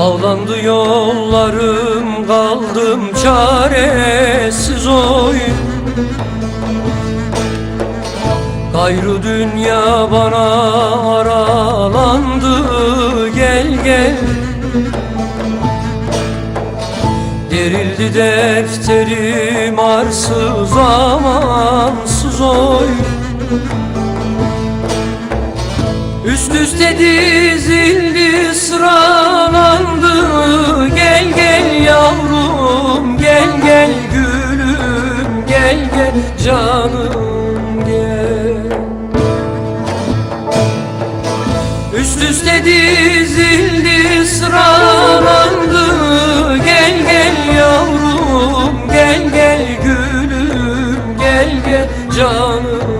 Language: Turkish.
Bağlandı yollarım kaldım çaresiz oy. Gayrı dünya bana aralandı gel gel. Derildi defterim arsız amansız oy. Üst üste dizildi Yavrum gel gel gülüm gel gel canım gel. Üst üste dizildi sıralandı. Gel gel yavrum gel gel gülüm gel gel canım.